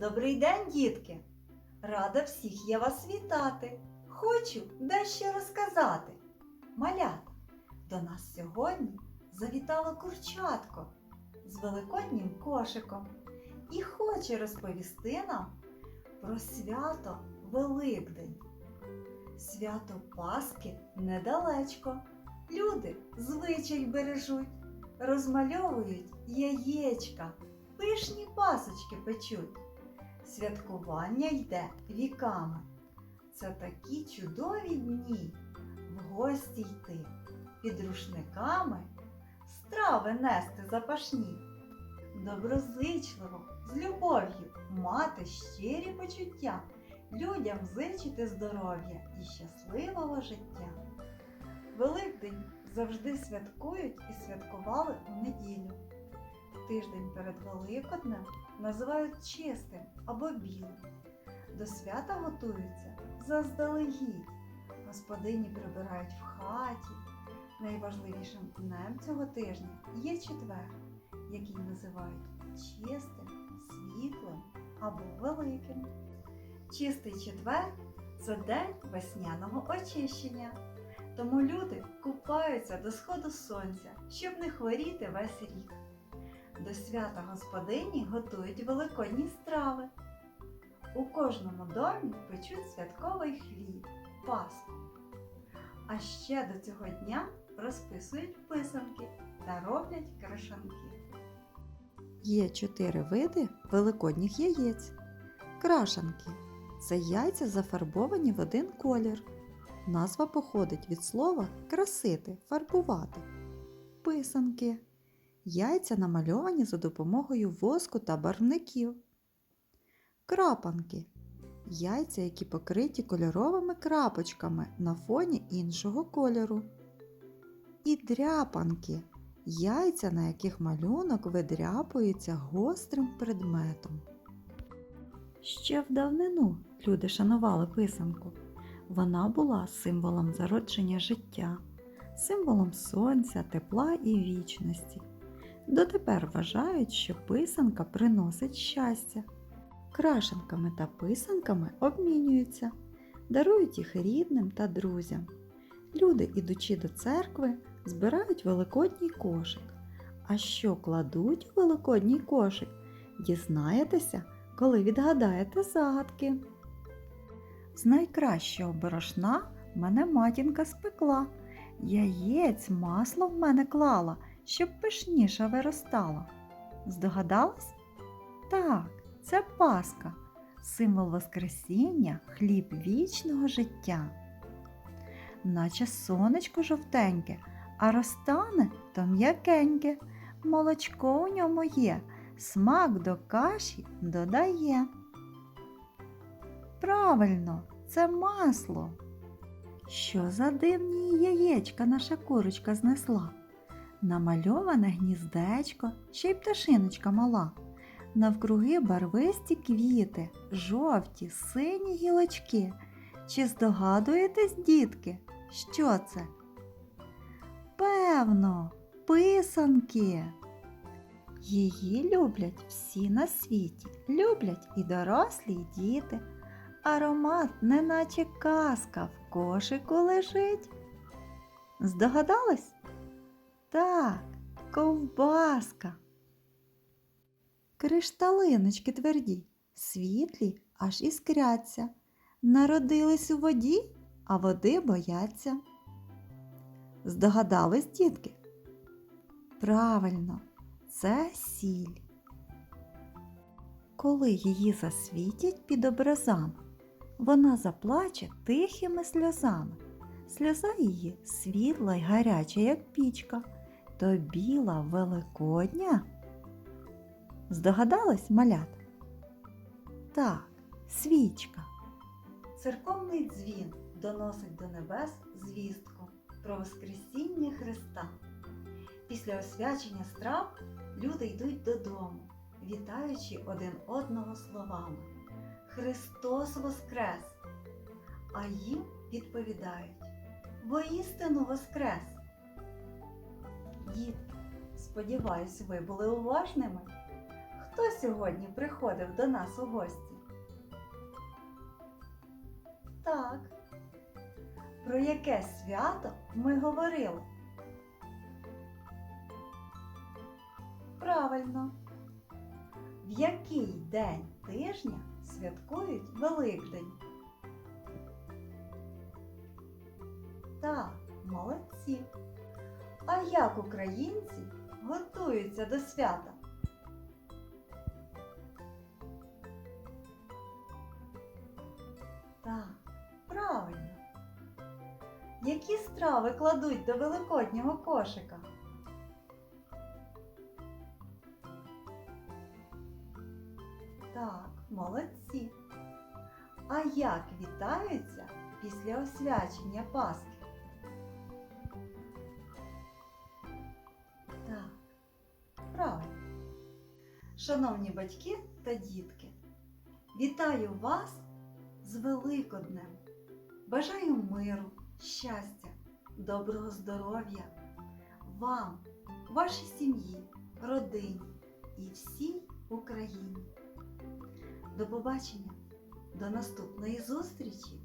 Добрий день, дітки! Рада всіх я вас вітати. Хочу дещо розказати. Малята, до нас сьогодні завітало курчатко з великоднім кошиком і хоче розповісти нам про свято Великдень. Свято Пасхи недалечко. Люди звичай бережуть, розмальовують яєчка, пишні пасочки печуть. Святкування йде віками. Це такі чудові дні. В гості йти, під рушниками, страви нести запашні. Доброзичливо, з любов'ю мати щирі почуття, людям зичити здоров'я і щасливого життя. Великдень завжди святкують і святкували у неділю. Тиждень перед Великоднем називають чистим або білим. До свята готуються заздалегідь. Господині прибирають в хаті. Найважливішим днем цього тижня є четвер, який називають чистим, світлим або великим. Чистий четвер це день весняного очищення. Тому люди купаються до сходу сонця, щоб не хворіти весь рік. До свята господині готують великодні страви. У кожному домі печуть святковий хліб, пасху. А ще до цього дня розписують писанки та роблять крашанки. Є чотири види великодніх яєць. Крашанки це яйця зафарбовані в один колір. Назва походить від слова красити, фарбувати. Писанки. Яйця намальовані за допомогою воску та барвників. Крапанки. Яйця, які покриті кольоровими крапочками на фоні іншого кольору. І дряпанки. Яйця, на яких малюнок видряпується гострим предметом. Ще в давнину люди шанували писанку. Вона була символом зародження життя, символом сонця, тепла і вічності. Дотепер вважають, що писанка приносить щастя. Крашенками та писанками обмінюються, дарують їх рідним та друзям. Люди, ідучи до церкви, збирають великодній кошик. А що кладуть у великодній кошик, дізнаєтеся, коли відгадаєте загадки. З найкращого борошна мене матінка спекла, яєць масло в мене клала, щоб пишніше виростала. Здогадалась? Так, це Пасха, символ Воскресіння, хліб вічного життя. Наче сонечко жовтеньке, а розтане то м'якеньке, молочко у ньому є, смак до каші додає. Правильно, це масло. Що за дивні яєчка наша курочка знесла? Намальоване гніздечко, ще й пташиночка мала. Навкруги барвисті квіти, жовті, сині гілочки. Чи здогадуєтесь, дітки, що це? Певно, писанки. Її люблять всі на світі, люблять і дорослі, і діти. Аромат, неначе казка, в кошику лежить. Здогадались? Так, ковбаска. Кришталиночки тверді, світлі, аж іскряться. Народились у воді, а води бояться. Здогадались, дітки? Правильно, це сіль. Коли її засвітять під образами, вона заплаче тихими сльозами. Сльоза її світла й гаряча, як пічка, то біла великодня. Здогадались, малят? Так, свічка. Церковний дзвін доносить до небес звістку про Воскресіння Христа. Після освячення страв люди йдуть додому, вітаючи один одного словами Христос Воскрес! А їм відповідають Воістину Воскрес! Дітки, сподіваюсь, ви були уважними. Хто сьогодні приходив до нас у гості? Так. Про яке свято ми говорили? Правильно. В який день тижня святкують Великдень? Так, молодці. А як українці готуються до свята? Так, правильно. Які страви кладуть до великоднього кошика? Так, молодці. А як вітаються після освячення Пасхи? Шановні батьки та дітки, вітаю вас з Великоднем. Бажаю миру, щастя, доброго здоров'я вам, вашій сім'ї, родині і всій Україні. До побачення, до наступної зустрічі!